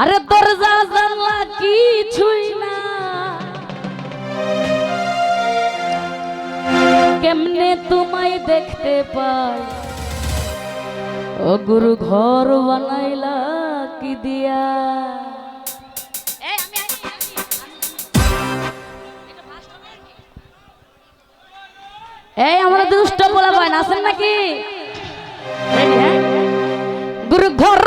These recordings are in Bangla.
আরে দরজা জানলা কি ছুই না। কেমনে তোমায় দেখতে পাই? ও গুরু ঘর বানাইলা কি দিয়া? এই আমরা দুষ্ট বলা হয় না আছেন নাকি হ্যাঁ। গুরু ঘর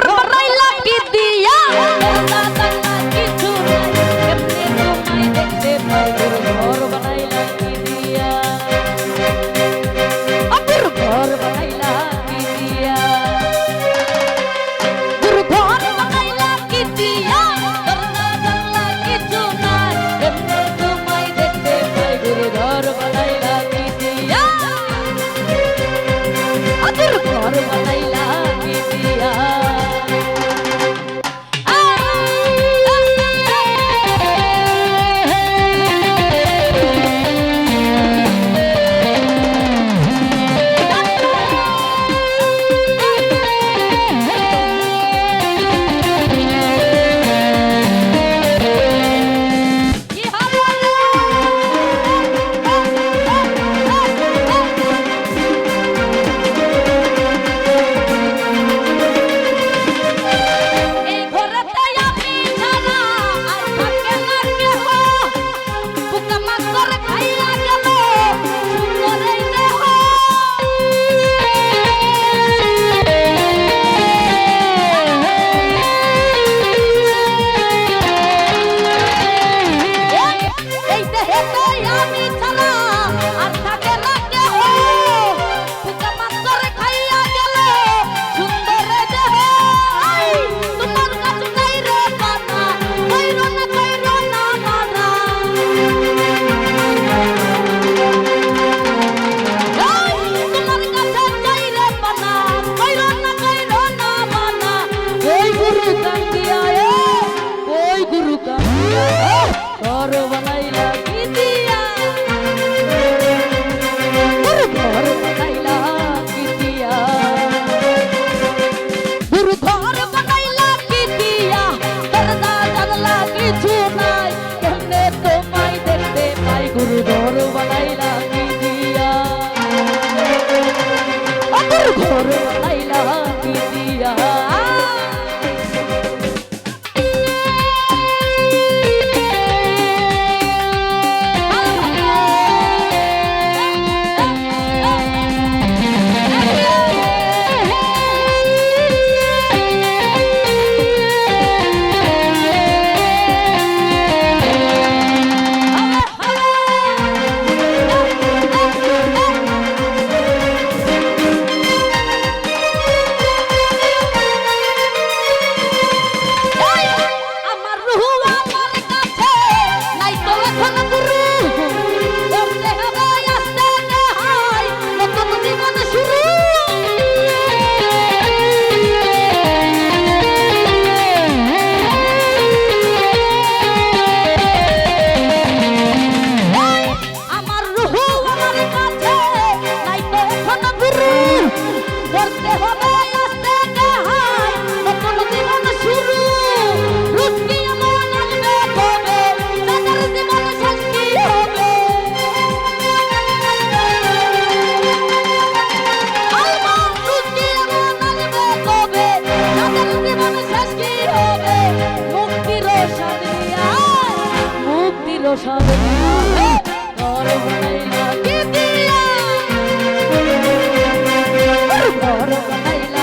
por